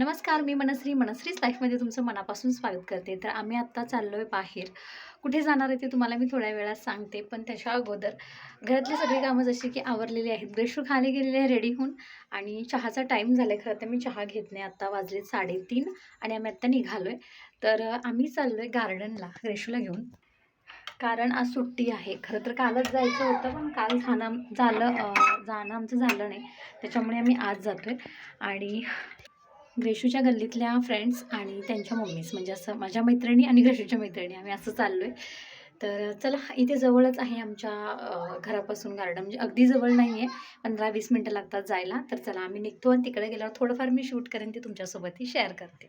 नमस्कार मी मनश्री. मनश्रीच लाईफमध्ये तुमचं मनापासून स्वागत करते. तर आम्ही आत्ता चाललो आहे बाहेर. कुठे जाणार आहे ते तुम्हाला मी थोड्या वेळात सांगते. पण त्याच्या अगोदर घरातली सगळी कामं जशी की आवरलेली आहेत. ग्रेशू खाली गेलेले आहे रेडी होऊन. आणि चहाचा टाईम झाला आहे खरं तर मी चहा घेत नाही. आत्ता वाजले साडेतीन आणि आम्ही आत्ता निघालो आहे तर आम्ही चाललो आहे गार्डनला ग्रेशूला घेऊन. कारण आज सुट्टी आहे. खरं तर कालच जायचं होतं पण काल जाणं झालं जाणं आमचं झालं नाही. त्याच्यामुळे आम्ही आज जातो आहे आणि ग्रेशूच्या गल्लीतल्या फ्रेंड्स आणि त्यांच्या मम्मीज म्हणजे असं माझ्या मैत्रिणी आणि ग्रेशूच्या मैत्रिणी. आम्ही असं चाललो आहे तर चला इथे जवळच आहे आमच्या घरापासून गार्डन म्हणजे अगदी जवळ नाही आहे पंधरा वीस मिनटं लागतात जायला. तर चला आम्ही निघतो आणि तिकडे गेल्यावर थोडंफार मी शूट करेन ते तुमच्यासोबतही शेअर करते.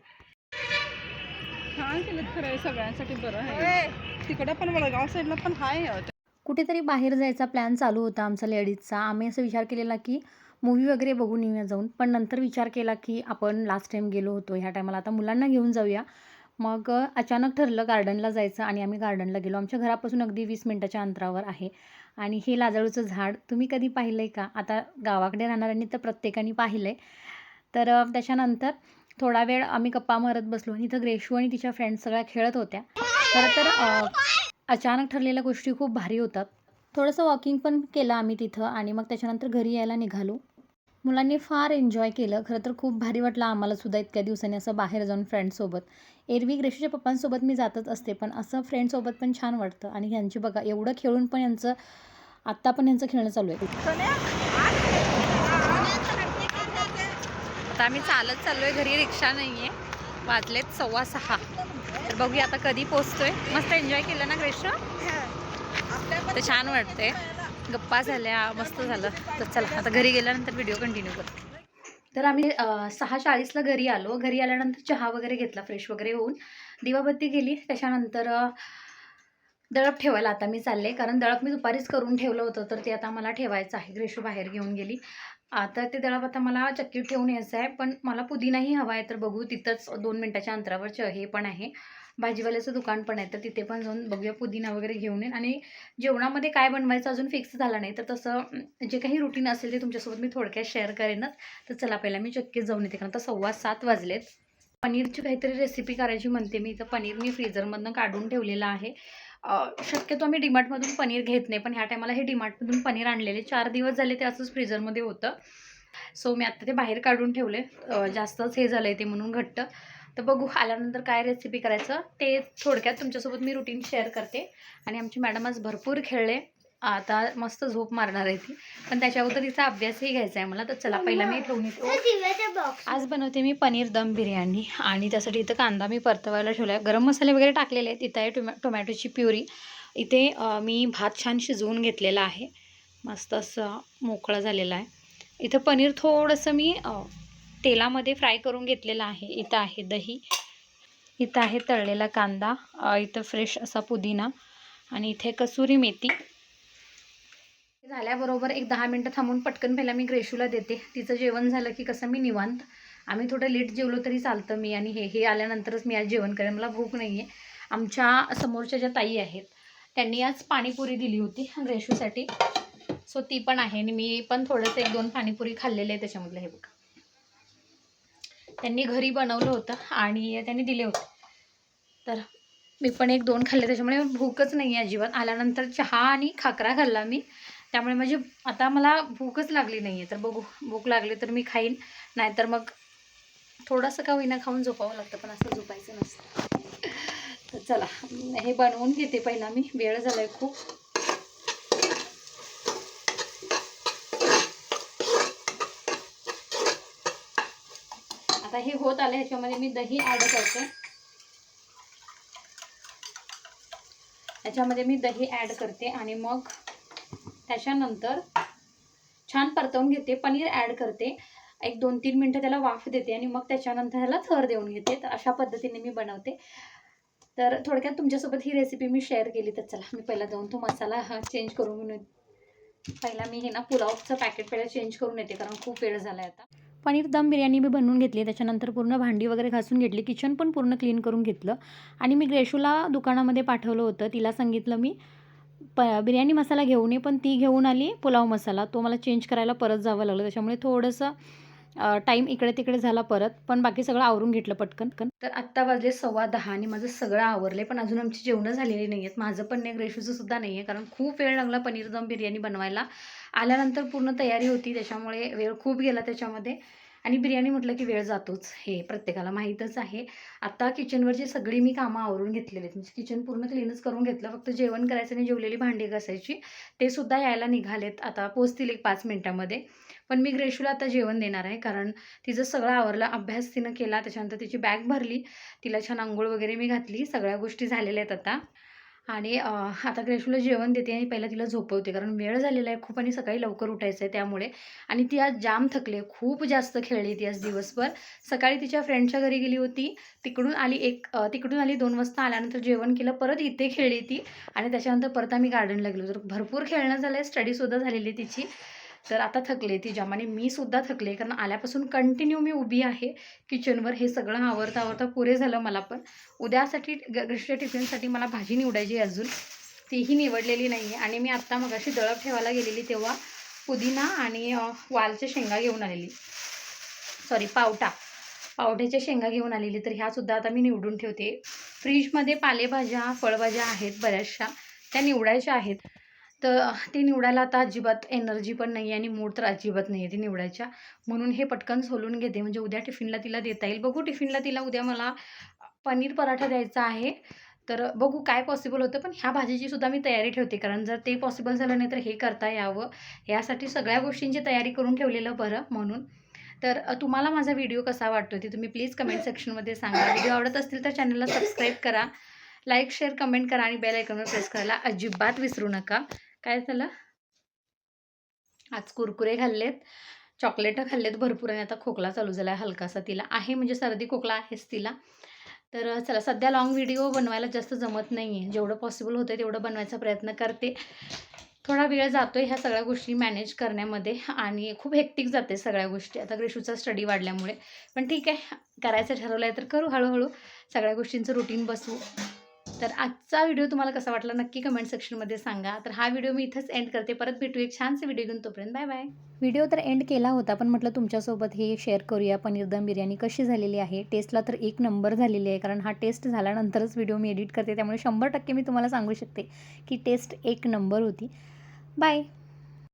छान केलं खरं आहे सगळ्यांसाठी बरं आहे. तिकडे पण वडगाव साईडला पण आहे कुठेतरी बाहेर जायचा प्लॅन चालू होता आमचा लेडीजचा. आम्ही असं विचार केलेला की मूवी वगैरे बघून येऊया जाऊन. पण नंतर विचार केला की आपण लास्ट टाईम गेलो होतो. ह्या टायमाला आता मुलांना घेऊन जाऊया. मग अचानक ठरलं गार्डनला जायचं आणि आम्ही गार्डनला गेलो. आमच्या घरापासून अगदी वीस मिनटाच्या अंतरावर आहे. आणि हे लाजाळूचं झाड तुम्ही कधी पाहिलं आहे का? आता गावाकडे राहणाऱ्यांनी तर प्रत्येकाने पाहिलं आहे तर त्याच्यानंतर थोडा वेळ आम्ही गप्पा मारत बसलो आणि इथं ग्रेशू आणि तिच्या फ्रेंड्स सगळ्या खेळत होत्या. खरं तर अचानक ठरलेल्या गोष्टी खूप भारी होतात. थोडंसं वॉकिंग पण केलं आम्ही तिथं आणि मग त्याच्यानंतर घरी यायला निघालो. मुलांनी फार एन्जॉय केलं. खरं तर खूप भारी वाटलं आम्हाला सुद्धा इतक्या दिवसांनी असं बाहेर जाऊन फ्रेंड्ससोबत एरवी ग्रेशूच्या पप्पांसोबत मी जातच असते पण असं फ्रेंडसोबत पण छान वाटतं. आणि ह्यांची बघा एवढं खेळून पण यांचं आत्ता पण यांचं खेळणं चालू आहे. आता आम्ही चालत चाललो आहे घरी रिक्षा नाही आहे वाजलेत सव्वा सहा. तर बघूया आता कधी पोचतोय मस्त एन्जॉय केलं ना ग्रेशू? तर छान वाटते गप्पा झाल्या मस्त झालं. तर चला आता घरी गेल्यानंतर व्हिडिओ कंटिन्यू करतो तर आम्ही सहा चाळीसला घरी आलो. घरी आल्यानंतर चहा वगैरे घेतला फ्रेश वगैरे होऊन. दिवाबत्ती गेली. त्याच्यानंतर दळप ठेवायला आता मी चालले. कारण दळप मी दुपारीच करून ठेवलं होतं तर ते आता मला ठेवायचं आहे. ग्रेशू बाहेर घेऊन गेली. आता ते दळप आता मला चक्कीत ठेवून यायचं आहे. पण मला पुदिनाही हवा आहे तर बघू. तिथंच दोन मिनटाच्या अंतरावर च हे पण आहे. भाजीवाल्याचं दुकान पण आहे तर तिथे पण जाऊन बघूया पुदिना वगैरे घेऊन येईन. आणि जेवणामध्ये काय बनवायचं अजून फिक्स झालं नाही तर तसं जे काही रुटीन असेल ते तुमच्यासोबत मी थोडक्यात शेअर करेनच. तर चला पहिला मी चक्कीच जाऊन येते कारण आता सव्वा सात वाजलेत. पनीरची काहीतरी रेसिपी करायची म्हणते मी तर पनीर मी फ्रीजरमधनं काढून ठेवलेलं आहे. शक्यतो आम्ही डिमार्टमधून पनीर घेत नाही पण ह्या टायमाला हे डिमार्टमधून पनीर आणलेले. चार दिवस झाले ते असंच फ्रीजरमध्ये होतं. सो मी आत्ता ते बाहेर काढून ठेवले. जास्तच हे झालं आहे ते म्हणून घट्ट. तर बघू आल्यानंतर काय रेसिपी करायचं ते थोडक्यात तुमच्यासोबत मी रुटीन शेअर करते. आणि आमची मॅडम आज भरपूर खेळले. आता मस्त झोप मारणार आहे ती. पण त्याच्या अगोदर तिचा अभ्यासही घ्यायचा आहे मला. तर चला पहिला मी ठेवून येते आज बनवते मी पनीर दम बिर्याणी. आणि त्यासाठी इथं कांदा मी परतवायला ठेवला आहे गरम मसाले वगैरे टाकलेले आहेत. इथं आहे टोमॅ टोमॅटोची प्युरी. इथे मी भात छान शिजवून घेतलेला आहे. मस्त असं मोकळं झालेलं आहे. इथं पनीर थोडंसं मी तेलामध्ये फ्राय करून घेतलेलं आहे. इथं आहे दही. इथं आहे तळलेला कांदा. इथं फ्रेश असा पुदिना. आणि इथे कसुरी मेथी. झाल्याबरोबर एक दहा मिनटं थांबून पटकन पहिला मी ग्रेशूला देते. तिचं जेवण झालं की कसं मी निवांत. आम्ही थोडं लेट जेवलो तरी चालतं मी आणि हे हे आल्यानंतरच मी आज जेवण करेन. मला भूक नाही आहे आमच्या समोरच्या ज्या ताई आहेत त्यांनी आज पाणीपुरी दिली होती ग्रेशूसाठी. सो ती पण आहे आणि मी पण थोडंसं एक दोन पाणीपुरी खाल्लेले आहे त्याच्यामधलं. हे बघा. त्यांनी घरी बनवलं होतं आणि त्यांनी दिले होते. तर मी पण एक दोन खाल्ले त्याच्यामुळे भूकच नाही आहे अजिबात. आल्यानंतर चहा आणि खाकरा खाल्ला मी. त्यामुळे माझी आता मला भूकच लागली नाही आहे तर बघू भूक लागली तर मी खाईन. नाहीतर मग थोडंसं का होईना खाऊन झोपावं लागतं पण असं झोपायचं नसतं. तर चला हे बनवून घेते पहिला मी. वेळ झाला आहे खूप. आता हे होत आलं ह्याच्यामध्ये मी दही ॲड करते. याच्यामध्ये मी दही ॲड करते आणि मग त्याच्यानंतर छान परतवून घेते पनीर ॲड करते. एक दोन तीन मिनटं त्याला वाफ देते आणि मग त्याच्यानंतर त्याला थर देऊन घेते. तर अशा पद्धतीने मी बनवते. तर थोडक्यात तुमच्यासोबत ही रेसिपी मी शेअर केली तर चला मी पहिला जाऊन तो मसाला हा चेंज करून घेऊन येते. पहिला मी हे ना पुलावचं पॅकेट पहिला चेंज करून येते कारण खूप वेळ झाला आहे आता. पनीर दम बिर्याणी मी बनवून घेतली त्याच्यानंतर पूर्ण भांडी वगैरे घासून घेतली. किचन पण पूर्ण क्लीन करून घेतलं. आणि मी ग्रेशूला दुकानामध्ये पाठवलं होतं. तिला सांगितलं मी प बिर्याणी मसाला घेऊन ये. पण ती घेऊन आली पुलाव मसाला. तो मला चेंज करायला परत जावं लागलं. त्याच्यामुळे थोडंसं टाईम इकडे तिकडे झाला परत पण बाकी सगळं आवरून घेतलं पटकन तर आत्ता वाजले सव्वा दहा आणि माझं सगळं आवरले पण अजून आमची जेवणं झालेली नाही आहेत माझं पण नाही रेशूचं सुद्धा नाही आहे कारण खूप वेळ लागला पनीर दम बिर्याणी बनवायला. आल्यानंतर पूर्ण तयारी होती त्याच्यामुळे वेळ खूप गेला त्याच्यामध्ये. आणि बिर्याणी म्हटलं की वेळ जातोच हे प्रत्येकाला माहीतच आहे. आता किचनवरची सगळी मी कामं आवरून घेतलेली आहेत. म्हणजे किचन पूर्ण क्लीनच करून घेतलं फक्त जेवण करायचं आणि जेवलेली भांडी घासायची. ते सुद्धा यायला निघालेत. आता पोचतील एक पाच मिनटामध्ये. पण मी ग्रेशूला आता जेवण देणार आहे कारण तिचं सगळं आवरलं अभ्यास तिनं केला त्याच्यानंतर तिची बॅग भरली तिला छान आंघोळ वगैरे मी घातली सगळ्या गोष्टी झालेल्या आहेत आता. आणि आता ग्रेशूला जेवण देते आणि पहिला तिला झोपवते कारण वेळ झालेला आहे खूप आणि सकाळी लवकर उठायचं आहे त्यामुळे. आणि ती आज जाम थकले खूप जास्त खेळली ती आज दिवसभर. सकाळी तिच्या फ्रेंडच्या घरी गेली होती तिकडून आली एक तिकडून आली दोन वाजता आल्यानंतर जेवण केलं परत इथे खेळली ती. आणि त्याच्यानंतर परत आम्ही गार्डनला गेलो. तर भरपूर खेळणं झालं आहे स्टडीसुद्धा झालेली आहे तिची. तर आता थकले ती जमाने. मी सुद्धा थकले कारण आल्यापासून कंटिन्यू मी उभी आहे किचनवर हे सगळं आवरता आवरता पुरे झालं मला पण. उद्यासाठी ग्रीष्म टिफिनसाठी मला भाजी निवडायची अजून. तीही निवडलेली नाही आहे आणि मी आत्ता मग अशी दळप ठेवायला गेलेली तेव्हा पुदिना आणि वालच्या शेंगा घेऊन आलेली. सॉरी पावटा. पावट्याच्या शेंगा घेऊन आलेली. तर ह्यासुद्धा आता मी निवडून ठेवते. फ्रीजमध्ये पालेभाज्या फळभाज्या आहेत बऱ्याचशा. त्या निवडायच्या आहेत. तर ते निवडायला आता अजिबात एनर्जी पण नाही आहे आणि मूड तर अजिबात नाही आहे ती निवडायच्या. म्हणून हे पटकन सोलून घेते. म्हणजे उद्या टिफिनला तिला देता येईल. बघू टिफिनला तिला उद्या मला पनीर पराठा द्यायचा आहे. तर बघू काय पॉसिबल होतं. पण ह्या भाजीची सुद्धा मी तयारी ठेवते. कारण जर ते पॉसिबल झालं नाही तर हे करता यावं. यासाठी सगळ्या गोष्टींची तयारी करून ठेवलेलं बरं म्हणून. तर तुम्हाला माझा व्हिडिओ कसा वाटतो ते तुम्ही प्लीज कमेंट सेक्शनमध्ये सांगा. व्हिडिओ आवडत असतील तर चॅनलला सबस्क्राईब करा. लाईक शेअर कमेंट करा आणि बेल आयकॉनवर प्रेस करायला अजिबात विसरू नका. काय झालं? आज कुरकुरे खाल्लेत चॉकलेटं खाल्लेत भरपूर आणि आता खोकला चालू झाला आहे हलकासा तिला. आहे म्हणजे सर्दी खोकला आहेच तिला. तर चला सध्या लाँग व्हिडिओ बनवायला जास्त जमत नाही आहे जेवढं पॉसिबल होतं तेवढं बनवायचा प्रयत्न करते. थोडा वेळ जातो आहे ह्या सगळ्या गोष्टी मॅनेज करण्यामध्ये आणि खूप हेक्टिक जाते सगळ्या गोष्टी. आता ग्रेशूचा स्टडी वाढल्यामुळे. पण ठीक आहे करायचं ठरवलं आहे तर करू हळूहळू. सगळ्या गोष्टींचं रुटीन बसू तर आजचा व्हिडिओ तुम्हाला कसा वाटला नक्की कमेंट सेक्शनमध्ये सांगा. तर हा व्हिडिओ मी इथंच एंड करते. परत भेटू एक छानसे व्हिडिओ घेऊन. तोपर्यंत बाय बाय व्हिडिओ तर एंड केला होता पण म्हटलं तुमच्यासोबत हे शेअर करूया. पनीर दम बिर्याणी कशी झालेली आहे? टेस्टला तर एक नंबर झालेली आहे कारण हा टेस्ट झाल्यानंतरच व्हिडिओ मी एडिट करते. त्यामुळे शंभर टक्के मी तुम्हाला सांगू शकते की टेस्ट एक नंबर होती. बाय